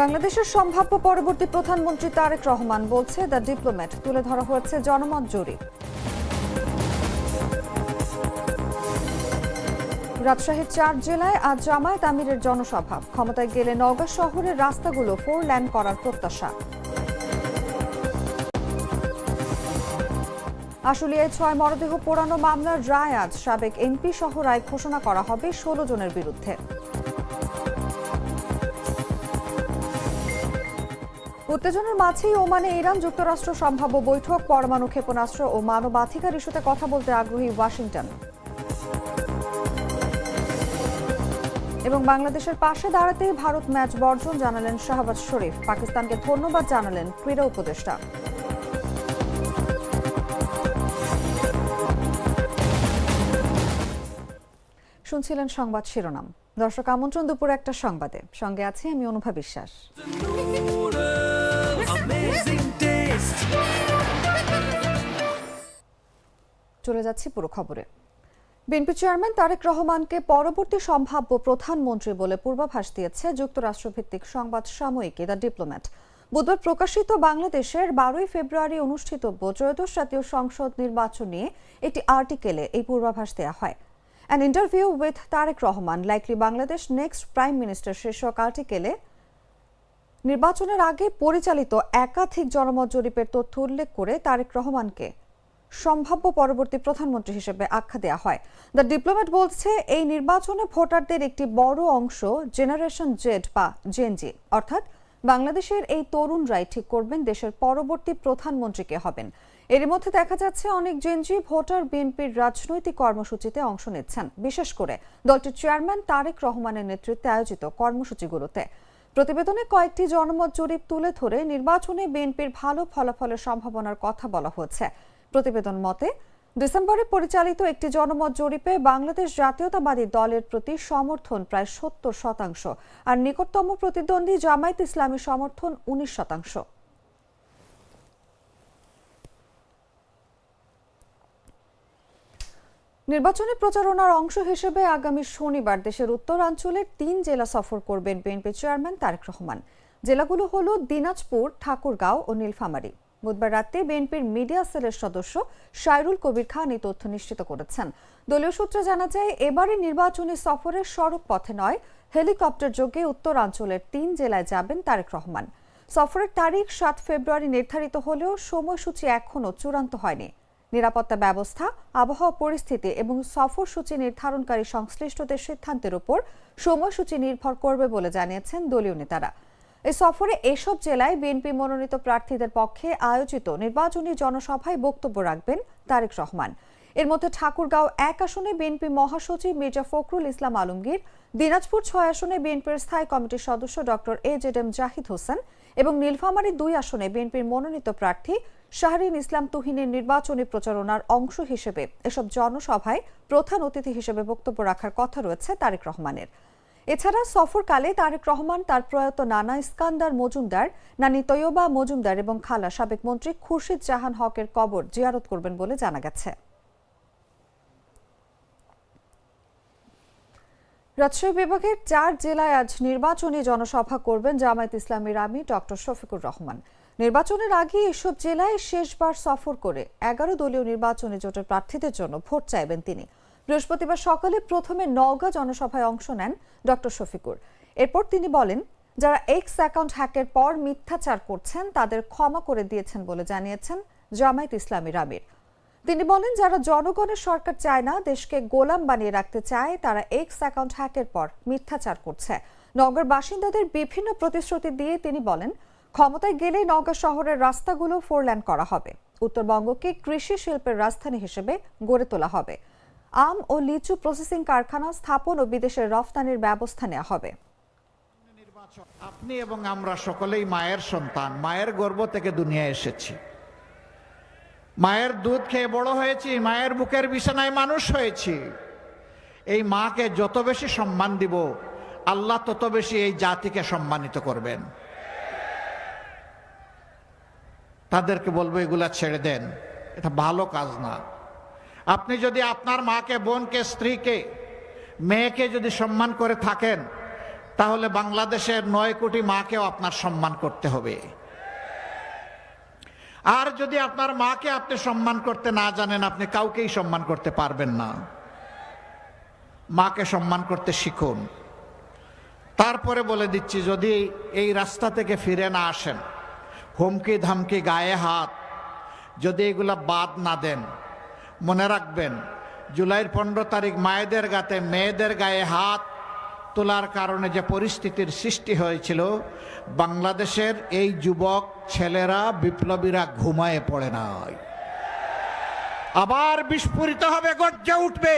বাংলাদেশের সম্ভাব্য পরবর্তী প্রধানমন্ত্রী তারেক রহমান বলছে, দ্য ডিপ্লোম্যাট তুলে ধরা হয়েছে জনমত জরিপ। রাজশাহীর চার জেলায় আজ জামায়াত আমিরের জনসভা। ক্ষমতায় গেলে নওগাঁ শহরের রাস্তাগুলো ফোর ল্যান্ড করার প্রত্যাশা। আশুলিয়ায় ছয় মরদেহ পোড়ানো মামলার রায় আজ সাবেক এমপি সহ রায় ঘোষণা করা হবে ষোলো জনের বিরুদ্ধে। উত্তেজনার মাঝেই ওমানে ইরান যুক্তরাষ্ট্র সম্ভাব্য বৈঠক, পরমাণু ক্ষেপণাস্ত্র ও মানবাধিকার ইস্যুতে কথা বলতে আগ্রহী ওয়াশিংটন। এবং বাংলাদেশের পাশে দাঁড়াতেই ভারত ম্যাচ বর্জন জানালেন শাহবাজ শরীফ। পাকিস্তানকে ধন্যবাদ জানালেন ক্রীড়া উপদেষ্টা। শুনছিলেন সংবাদ শিরোনাম। দর্শক আমন্ত্রণ দুপুর একটা সংবাদে। সঙ্গে আছি আমি অনুভা বিশ্বাস. চলে যাচ্ছি পুরো খবরে। বিএনপি চেয়ারম্যান তারেক রহমানকে পরবর্তী সম্ভাব্য প্রধানমন্ত্রী বলে পূর্বাভাস দিয়েছে যুক্তরাষ্ট্রভিত্তিক সংবাদ সাময়িকী, দ্য ডিপ্লোম্যাট। বুধবার প্রকাশিত বাংলাদেশের বারোই ফেব্রুয়ারি অনুষ্ঠিতব্য ত্রয়োদশ জাতীয় সংসদ নির্বাচন নিয়ে একটি আর্টিকেলে এই পূর্বাভাস দেওয়া হয়। An interview with Tarique Rahman likely Bangladesh next prime minister শীর্ষক আর্টিকেলে নির্বাচনের আগে পরিচালিত একাধিক জনমত জরিপের তথ্য উল্লেখ করে তারেক রহমানকে সম্ভাব্য পরবর্তী প্রধানমন্ত্রী হিসেবে আখ্যা দেওয়া হয়। দ্য ডিপ্লোম্যাট বলছে, এই নির্বাচনে ভোটারদের একটি বড় অংশ জেনারেশন জেড বা জেনজি অর্থাৎ বাংলাদেশের এই তরুণরাই ঠিক করবেন দেশের পরবর্তী প্রধানমন্ত্রীকে হবেন। এর মধ্যে দেখা যাচ্ছে, অনেক জেনজি ভোটার বিএনপির রাজনৈতিক কর্মসূচিতে অংশ নিচ্ছেন। বিশেষ করে দলটির চেয়ারম্যান তারেক রহমানের নেতৃত্বে আয়োজিত কর্মসূচিগুলোতে। প্রতিবেদনে কয়েকটি জনমত জরিপ তুলে ধরে নির্বাচনে বিএনপির ভালো ফলাফলের সম্ভাবনার কথা বলা হচ্ছে। প্রতিবেদন মতে, ডিসেম্বরে পরিচালিত একটি জনমত জরিপে বাংলাদেশ জাতীয়তাবাদী দলের প্রতি সমর্থন প্রায় সত্তর শতাংশ আর নিকটতম প্রতিদ্বন্দ্বী জামায়াত ইসলামী সমর্থন উনিশ শতাংশ। নির্বাচনী প্রচারণার অংশ হিসেবে আগামী শনিবার দেশের উত্তরাঞ্চলের তিন জেলা সফর করবেন বিএনপি চেয়ারম্যান তারেক রহমান। জেলাগুলো হল দিনাজপুর, ঠাকুরগাঁও ও নীলফামারী। বুধবার রাতে বিএনপির মিডিয়া সেলের সদস্য সাইরুল কবির খান এই তথ্য নিশ্চিত করেছেন। দলীয় সূত্রে জানা যায় এবারে নির্বাচনী সফরে সড়ক পথে নয়, হেলিকপ্টার যোগে উত্তরাঞ্চলের তিন জেলায় যাবেন তারেক রহমান। সফরের তারিখ সাত ফেব্রুয়ারি নির্ধারিত হলেও সময়সূচি এখনও চূড়ান্ত হয়নি। নিরাপত্তা ব্যবস্থা, আবহাওয়া পরিস্থিতি এবং সফরসূচি নির্ধারণকারী সংশ্লিষ্টদের সিদ্ধান্তের উপর সময়সূচি নির্ভর করবে বলে জানিয়েছেন দলীয় নেতারা। এই সফরে এসব জেলায় বিএনপি মনোনীত প্রার্থীদের পক্ষে আয়োজিত নির্বাচনী জনসভায় বক্তব্য রাখবেন তারেক রহমান। এর মধ্যে ঠাকুরগাঁও এক আসনে বিএনপি মহাসচিব মির্জা ফখরুল ইসলাম আলমগীর, দিনাজপুর ছয় আসনে বিএনপির স্থায়ী কমিটির সদস্য doctor A Z M Zahid Hossain এবং নীলফামারী দুই আসনে বিএনপির মনোনীত প্রার্থী শাহরিন ইসলাম তুহিনের নির্বাচনী প্রচারণার অংশ হিসেবে এসব জনসভায় প্রধান অতিথি হিসেবে বক্তব্য রাখার কথা রয়েছে তারেক রহমানের। এছাড়া সফরকালে তারেক রহমান, তার প্রয়াত নানা ইস্কান্দার মজুমদার, নানি তৈয়বা মজুমদার এবং খালা সাবেক মন্ত্রী খুরশিদ জাহান হকের কবর জিয়ারত করবেন বলে জানা গেছে। রাজশাহী বিভাগের চার জেলায় আজ নির্বাচনী জনসভা করবেন জামায়াত ইসলামীর আমি ডক্টর শফিকুর রহমান। নির্বাচনের আগে এসব জেলায় শেষবার সফর করে এগারো দলীয় নির্বাচনী জোটের প্রার্থীদের জন্য ভোট চাইবেন তিনি। বৃহস্পতিবার সকালে প্রথমে নওগাঁ জনসভায় অংশ নেন ডক্টর শফিকুর। এরপর তিনি বলেন, যারা এক্স অ্যাকাউন্ট হ্যাকের পর মিথ্যাচার করছেন, তাদের ক্ষমা করে দিয়েছেন বলে জানিয়েছেন জামায়াত ইসলামীর আমির। তিনি বলেন, যারা জনগণের সরকার চায় না, দেশকে গোলাম বানিয়ে রাখতে চায়, তারা এক্স অ্যাকাউন্ট হ্যাকের পর মিথ্যাচার করছে। নগর বাসিন্দাদের বিভিন্ন প্রতিশ্রুতি দিয়ে তিনি বলেন, ক্ষমতায় গেলে নওগাঁ শহরের রাস্তাগুলো ফোরল্যান করা হবে। উত্তরবঙ্গকে কৃষি শিল্পের রাজধানী হিসেবে গড়ে তোলা হবে। আম ও লিচু প্রসেসিং কারখানা স্থাপন ও বিদেশের রফতানির ব্যবস্থা নেওয়া হবে। আপনি এবং আমরা সকলেই মায়ের সন্তান, মায়ের গর্ভ থেকে দুনিয়া এসেছি। মায়ের দুধ খেয়ে বড় হয়েছি, মায়ের বুকের বিছানায় মানুষ হয়েছি। এই মাকে যত বেশি সম্মান দিব, আল্লাহ তত বেশি এই জাতিকে সম্মানিত করবেন। তাদেরকে বলব, এগুলা ছেড়ে দেন। এটা ভালো কাজ না। আপনি যদি আপনার মাকে, বোনকে, স্ত্রীকে, মেয়েকে যদি সম্মান করে থাকেন, তাহলে বাংলাদেশের নয় কোটি মাকেও আপনার সম্মান করতে হবে। আর যদি আপনার মাকে আপনি সম্মান করতে না জানেন, আপনি কাউকেই সম্মান করতে পারবেন না। মাকে সম্মান করতে শিখুন। তারপরে বলে দিচ্ছি, যদি এই রাস্তা থেকে ফিরে না আসেন, হুমকি ধামকি, গায়ে হাত, যদি এগুলা বাদ না দেন, মনে রাখবেন, জুলাইয়ের পনেরো তারিখ মায়েদের গাতে, মেয়েদের গায়ে হাত তোলার কারণে যে পরিস্থিতির সৃষ্টি হয়েছিল, বাংলাদেশের এই যুবক ছেলেরা, বিপ্লবীরা ঘুমায়ে পড়ে নাই। আবার বিস্ফোরিত হবে, গর্জে উঠবে।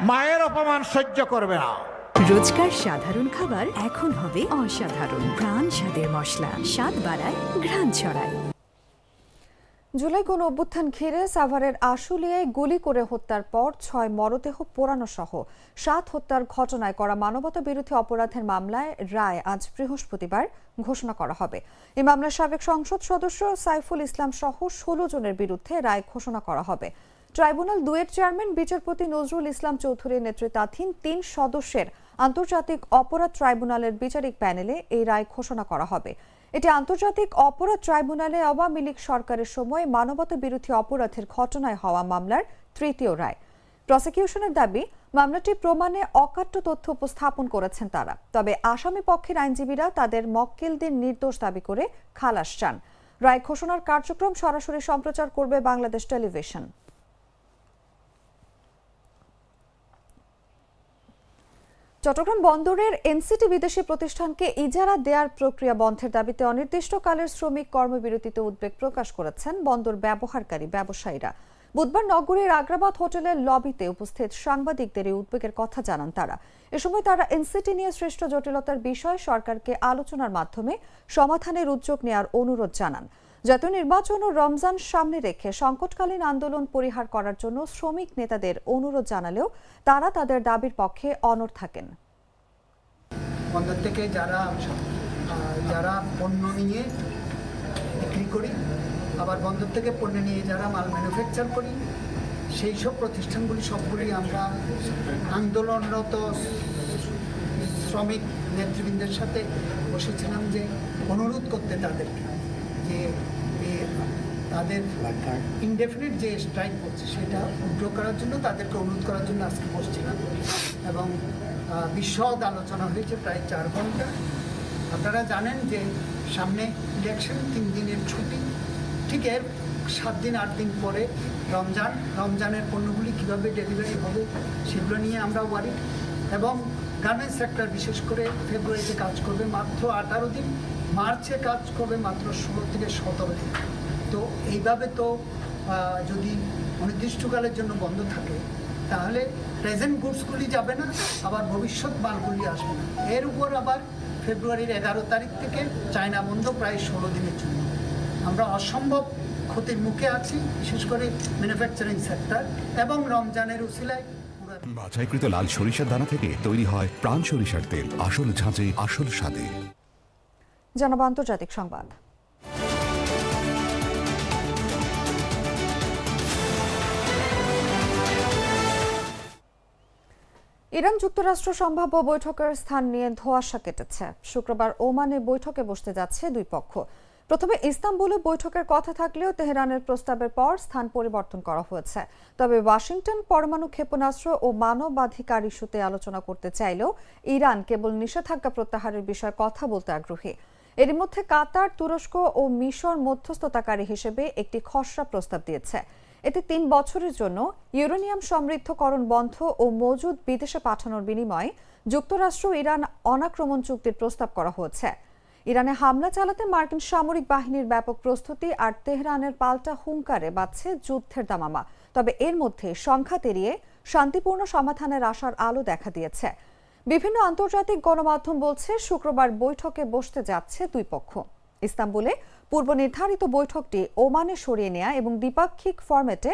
মায়ের অপমান সহ্য করবে না। রোজকার সাধারণ খাবার এখন হবে অসাধারণ। প্রাণ স্বাদের মশলা, স্বাদ বাড়ায়, ঘ্রাণ ছড়ায়। জুলাই গণ অভ্যুত্থান ঘিরে সাভারের আশুলিয়ায় গুলি করে হত্যার পর ছয় মরদেহ পোড়ানো সহ সাত হত্যার ঘটনায় করা মানবতা বিরোধী অপরাধের মামলায় রায় আজ বৃহস্পতিবার ঘোষণা করা হবে। এই মামলার সাবেক সংসদ সদস্য সাইফুল ইসলাম সহ ষোলো জনের বিরুদ্ধে রায় ঘোষণা করা হবে। ট্রাইব্যুনাল দুয়ের চেয়ারম্যান বিচারপতি নজরুল ইসলাম চৌধুরীর নেতৃত্বাধীন তিন সদস্যের আন্তর্জাতিক অপরাধ ট্রাইব্যুনালের বিচারিক প্যানেলে এই রায় ঘোষণা করা হবে। এটি আন্তর্জাতিক অপরাধ ট্রাইব্যুনালে আওয়ামী লীগ সরকারের সময় মানবতা বিরোধী অপরাধের ঘটনায় হওয়া মামলার তৃতীয় রায়। প্রসিকিউশনের দাবি, মামলাটি প্রমাণে অকাট্য তথ্য উপস্থাপন করেছেন তারা। তবে আসামি পক্ষের আইনজীবীরা তাদের মক্কেলদের নির্দোষ দাবি করে খালাস চান। রায় ঘোষণার কার্যক্রম সরাসরি সম্প্রচার করবে বাংলাদেশ টেলিভিশন। চট্টগ্রাম বন্দরের এনসিটি বিদেশি প্রতিষ্ঠানকে ইজারা দেওয়ার প্রক্রিয়া বন্ধের দাবিতে অনির্দিষ্টকালের শ্রমিক কর্মবিরতিতে উদ্বেগ প্রকাশ করেছেন বন্দর ব্যবহারকারী ব্যবসায়ীরা। বুধবার নগরীর আগ্রাবাদ হোটেলের লবিতে উপস্থিত সাংবাদিকদের এই উদ্বেগের কথা জানান তারা। এ সময় তারা এনসিটি নিয়ে সৃষ্ট জটিলতার বিষয়ে সরকারকে আলোচনার মাধ্যমে সমাধানের উদ্যোগ নেওয়ার অনুরোধ জানান। জাতীয় নির্বাচন ও রমজান সামনে রেখে সংকটকালীন আন্দোলন পরিহার করার জন্য শ্রমিক নেতাদের অনুরোধ জানালেও তারা তাদের দাবির পক্ষে অনড় থাকেন। বন্দর থেকে যারা যারা পণ্য নিয়ে বিক্রি করি, আবার বন্দর থেকে পণ্য নিয়ে যারা মাল ম্যানুফ্যাকচার করি, সেই সব প্রতিষ্ঠানগুলি সবগুলি আমরা আন্দোলনরত শ্রমিক নেতৃবৃন্দের সাথে বসেছিলাম যে অনুরোধ করতে তাদেরকে। যে এ, তাদের ইনডেফিনিট যে স্ট্রাইক করছে সেটা উদ্র করার জন্য তাদেরকে অনুরোধ করার জন্য আজকে বসছিলাম এবং বিশদ আলোচনা হয়েছে প্রায় চার ঘণ্টা। আপনারা জানেন যে সামনে ইলেকশন তিন দিনের ছুটি। ঠিক এর সাত দিন আট দিন পরে রমজান। রমজানের পণ্যগুলি কীভাবে ডেলিভারি হবে সেগুলো নিয়ে আমরা ওয়ারি এবং গার্মেন্টস সেক্টর বিশেষ করে ফেব্রুয়ারিতে কাজ করবে মাত্র আঠারো দিন। মার্চে কাজ করবে মাত্র ষোলো থেকে সতেরো দিন। তো এইভাবে তো যদি অনির্দিষ্টকালের জন্য বন্ধ থাকে, তাহলে প্রেজেন্ট গুডসগুলি যাবে না, আবার ভবিষ্যৎ মালগুলি আসবে না। এর উপর আবার ফেব্রুয়ারির এগারো তারিখ থেকে চায়না বন্ধ প্রায় ষোলো দিনের জন্য। আমরা অসম্ভব ক্ষতির মুখে আছি, বিশেষ করে ম্যানুফ্যাকচারিং সেক্টর এবং রমজানের উসিলায় বাছাইকৃত লাল সরিষার দানা থেকে তৈরি হয় প্রাণ সরিষার তেল। আসল ঝাঁঝে, আসল স্বাদে। জানাব আন্তর্জাতিক সংবাদ। ইরান যুক্তরাষ্ট্র সম্ভাব্য বৈঠকের স্থান নিয়ে ধোঁয়াশা কেটেছে। শুক্রবার ওমানে বৈঠকে বসতে যাচ্ছে দুই পক্ষ। প্রথমে ইস্তাম্বুলে বৈঠকের কথা থাকলেও তেহরানের প্রস্তাবের পর স্থান পরিবর্তন করা হয়েছে। তবে ওয়াশিংটন পরমাণু ক্ষেপণাস্ত্র ও মানবাধিকার ইস্যুতে আলোচনা করতে চাইলেও ইরান কেবল নিষেধাজ্ঞা প্রত্যাহারের বিষয়ে কথা বলতে আগ্রহী। এরই মধ্যে কাতার, তুরস্ক ও মিশর মধ্যস্থতাকারী হিসেবে একটি খসড়া প্রস্তাব দিয়েছে। এতে তিন বছরের জন্য ইউরেনিয়াম সমৃদ্ধকরণ বন্ধ ও মজুদ বিদেশে পাঠানোর বিনিময়ে যুক্তরাষ্ট্র ইরান অনাক্রমণ চুক্তির প্রস্তাব করা হয়েছে। ইরানে হামলা চালাতে মার্কিন সামরিক বাহিনীর ব্যাপক প্রস্তুতি আর তেহরানের পাল্টা হুঙ্কারে বাড়ছে যুদ্ধের দামামা। তবে এর মধ্যে সংখ্যা এড়িয়ে শান্তিপূর্ণ সমাধানের আশার আলো দেখা দিয়েছে। বিভিন্ন আন্তর্জাতিক গণমাধ্যম বলছে, শুক্রবার বৈঠকে বসতে যাচ্ছে দুই পক্ষ। ইস্তাম্বুলে পূর্ব নির্ধারিত বৈঠকটি ওমানে সরিয়ে নেয়া এবং দ্বিপাক্ষিক ফরম্যাটে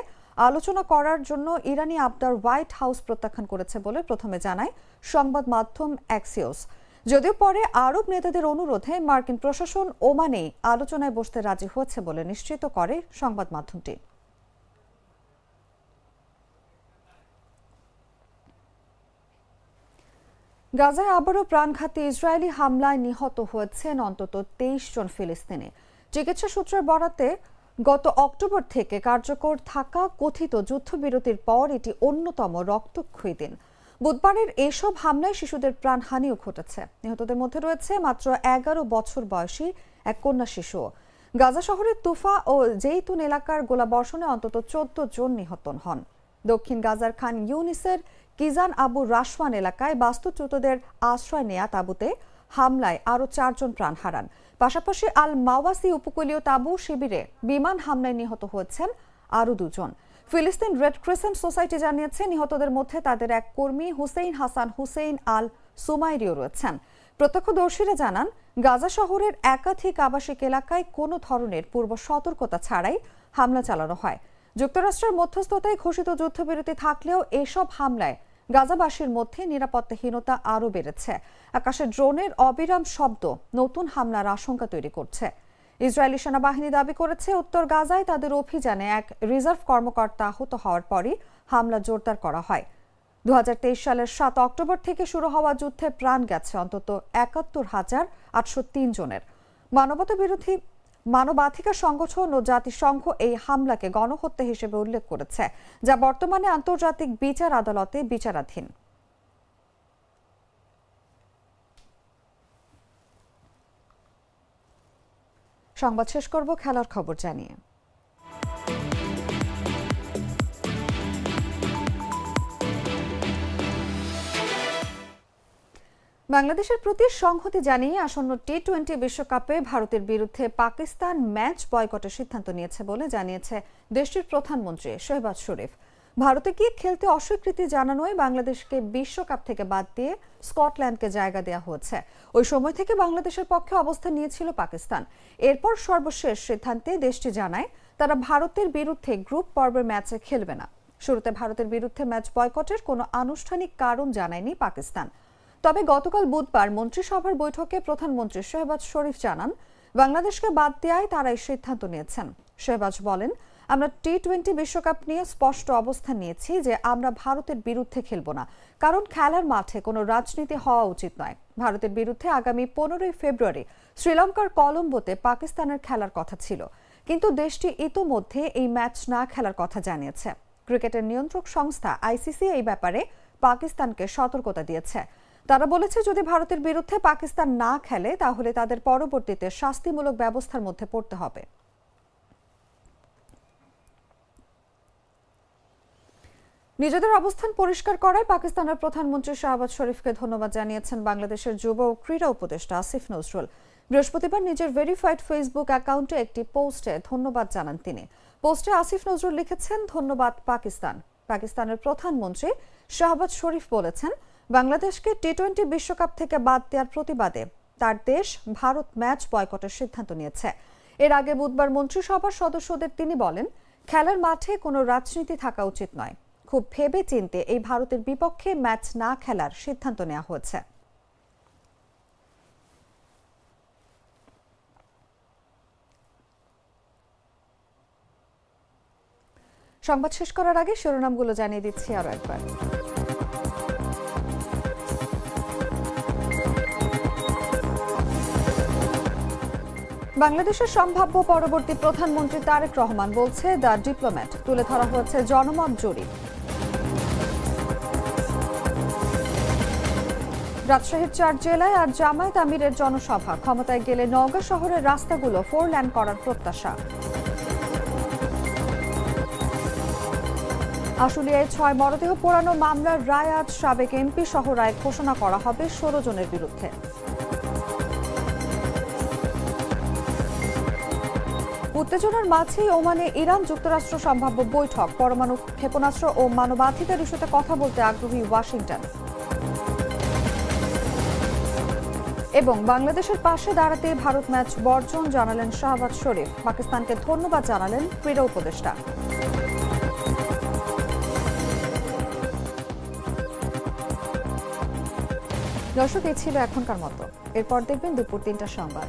আলোচনা করার জন্য ইরানি আবদার হোয়াইট হাউস প্রত্যাখ্যান করেছে বলে প্রথমে জানায় সংবাদ মাধ্যম অ্যাক্সিওস। যদিও পরে আরব নেতাদের অনুরোধে মার্কিন প্রশাসন ওমানে আলোচনায় বসতে রাজি হয়েছে বলে নিশ্চিত করে সংবাদ মাধ্যমটি। গাজায় আবারও প্রাণঘাতী ইসরায়েলি হামলায় নিহত হয়েছেন অন্তত তেইশ জন ফিলিস্তিনি। চিকিৎসা সূত্রের বরাতে গত অক্টোবর থেকে কার্যকর থাকা কথিত যুদ্ধবিরতির পর এটি অন্যতম রক্তক্ষয়ী দিন। বুধবারের এসব হামলায় শিশুদের প্রাণহানিও ঘটেছে। নিহতদের মধ্যে রয়েছে মাত্র এগারো বছর বয়সী এক কন্যা শিশু। গাজা শহরের তুফা ও জেইতুন এলাকার গোলাবর্ষণে অন্তত চোদ্দ জন নিহত হন। দক্ষিণ গাজার খান ইউনিসের কিজান আবু রাশওয়ান এলাকায় বাস্তুচ্যুতদের আশ্রয় নেয়া তাঁবুতে হামলায় আরও চারজন প্রাণ হারান। পাশাপাশি আল মাওয়াসি উপকূলীয় তাঁবু শিবিরে বিমান হামলায় নিহত হয়েছেন আরও দুজন। ফিলিস্তিন রেড ক্রিসেন্ট সোসাইটি জানিয়েছে, নিহতদের মধ্যে তাদের এক কর্মী হুসেইন হাসান হুসেইন আল সুমাইরিও রয়েছেন। প্রত্যক্ষদর্শীরা জানান, গাজা শহরের একাধিক আবাসিক এলাকায় কোনো ধরনের পূর্ব সতর্কতা ছাড়াই হামলা চালানো হয়। যুক্তরাষ্ট্রের মধ্যস্থতায় ঘোষিত যুদ্ধবিরতি থাকলেও এসব হামলায় গাজাবাসীর মধ্যে নিরাপত্তাহীনতা আরও বেড়েছে। আকাশে ড্রোনের অবিরাম শব্দ নতুন হামলার আশঙ্কা তৈরি করছে। ইসরায়েলি সেনাবাহিনী দাবি করেছে, উত্তর গাজায় তাদের অভিযানে এক রিজার্ভ কর্মকর্তা আহত হওয়ার পরই হামলা জোরদার করা হয়। দু হাজার তেইশ সালের সাত অক্টোবর থেকে শুরু হওয়া যুদ্ধে প্রাণ গেছে অন্তত একাত্তর হাজার আটশো তিন জনের। মানবতা বিরোধী মানবাধিকার সংগঠন ও জাতিসংঘ এই হামলাকে গণহত্যা হিসেবে উল্লেখ করেছে, যা বর্তমানে আন্তর্জাতিক বিচার আদালতে বিচারাধীন। সংবাদ শেষ করব, খেলার খবর জানিয়ে। বাংলাদেশের প্রতি সংহতি জানিয়ে আসন্ন টি টোয়েন্টি বিশ্বকাপে ভারতের বিরুদ্ধে পাকিস্তান ম্যাচ বয়কটের সিদ্ধান্ত নিয়েছে বলে জানিয়েছে দেশটির প্রধানমন্ত্রী শেহবাজ শরীফ। ভারতে গিয়ে খেলতে অস্বীকৃতি জানানোয় বাংলাদেশকে বিশ্বকাপ থেকে বাদ দিয়ে স্কটল্যান্ডকে জায়গা দেওয়া হয়েছে। ওই সময় থেকে বাংলাদেশের পক্ষে অবস্থান নিয়েছিল পাকিস্তান। এরপর সর্বশেষ সিদ্ধান্তে দেশটি জানায়, তারা ভারতের বিরুদ্ধে গ্রুপ পর্বের ম্যাচে খেলবে না। শুরুতে ভারতের বিরুদ্ধে ম্যাচ বয়কটের কোনো আনুষ্ঠানিক কারণ জানায়নি পাকিস্তান। তবে গতকাল বুধবার মন্ত্রিসভার বৈঠকে প্রধানমন্ত্রী শেহবাজ শরীফ জানান, বাংলাদেশকে বাদ দেওয়ায় তারা এই সিদ্ধান্ত নিয়েছেন। শেহবাজ বলেন, আমরা টি টোয়েন্টি বিশ্বকাপ নিয়ে স্পষ্ট অবস্থান নিয়েছি যে আমরা ভারতের বিরুদ্ধে খেলব না, কারণ খেলার মাঠে কোনো রাজনীতি হওয়া উচিত নয়। ভারতের বিরুদ্ধে আগামী পনেরোই ফেব্রুয়ারি শ্রীলঙ্কার কলম্বোতে পাকিস্তানের খেলার কথা ছিল, কিন্তু দেশটি ইতোমধ্যে এই ম্যাচ না খেলার কথা জানিয়েছে। ক্রিকেটের নিয়ন্ত্রক সংস্থা আইসিসি এই ব্যাপারে পাকিস্তানকে সতর্কতা দিয়েছে। তারা বলেছে, যদি ভারতের বিরুদ্ধে পাকিস্তান না খেলে, তাহলে তাদের পরবর্তীতে শাস্তিমূলক ব্যবস্থার মধ্যে পড়তে হবে। নিজেদের অবস্থান পরিষ্কার করায় পাকিস্তানের প্রধানমন্ত্রী শাহবাজ শরীফকে ধন্যবাদ জানিয়েছেন বাংলাদেশের যুব ও ক্রীড়া উপদেষ্টা আসিফ নজরুল। বৃহস্পতিবার নিজের ভেরিফাইড ফেসবুক অ্যাকাউন্টে একটি পোস্টে ধন্যবাদ জানান তিনি। পোস্টে আসিফ নজরুল লিখেছেন, ধন্যবাদ পাকিস্তান। পাকিস্তানের প্রধানমন্ত্রী শাহবাজ শরীফ বলেছেন বাংলাদেশকে টি টোয়েন্টি বিশ্বকাপ থেকে বাদ দেওয়ার প্রতিবাদে তার দেশ ভারত ম্যাচ বয়কটের সিদ্ধান্ত নিয়েছে। এর আগে বুধবার মন্ত্রিসভার সদস্যদের তিনি বলেন, খেলার মাঠে কোনো রাজনীতি থাকা উচিত নয়। খুব ভেবে চিনতে এই ভারতের বিপক্ষে ম্যাচ না খেলার সিদ্ধান্ত নেওয়া হয়েছে। সংবাদ শেষ করার আগে শিরোনামগুলো জানিয়ে দিচ্ছি আরও একবার। বাংলাদেশের সম্ভাব্য পরবর্তী প্রধানমন্ত্রী তারেক রহমান বলছে, দ্য ডিপ্লোম্যাট তুলে ধরা হয়েছে জনমত জরিপ। রাজশাহীর চার জেলায় আর জামায়াত আমিরের জনসভা। ক্ষমতায় গেলে নওগাঁ শহরের রাস্তাগুলো ফোর ল্যান করার প্রত্যাশা। আশুলিয়ায় ছয় মরদেহ পোড়ানো মামলার রায় আজ সাবেক এমপি সহ রায় ঘোষণা করা হবে ষোলো জনের বিরুদ্ধে। উত্তেজনার মাঝেই ওমানে ইরান যুক্তরাষ্ট্র সম্ভাব্য বৈঠক, পরমাণু ক্ষেপণাস্ত্র ও মানবাধিকার ইস্যুতে কথা বলতে আগ্রহী ওয়াশিংটন। এবং বাংলাদেশের পাশে দাঁড়াতে ভারত ম্যাচ বর্জন জানালেন শাহবাজ শরীফ। পাকিস্তানকে ধন্যবাদ জানালেন ক্রীড়া উপদেষ্টা। দর্শক এই ছিল এখনকার মতো। এরপর দেখবেন দুপুর তিনটা সংবাদ।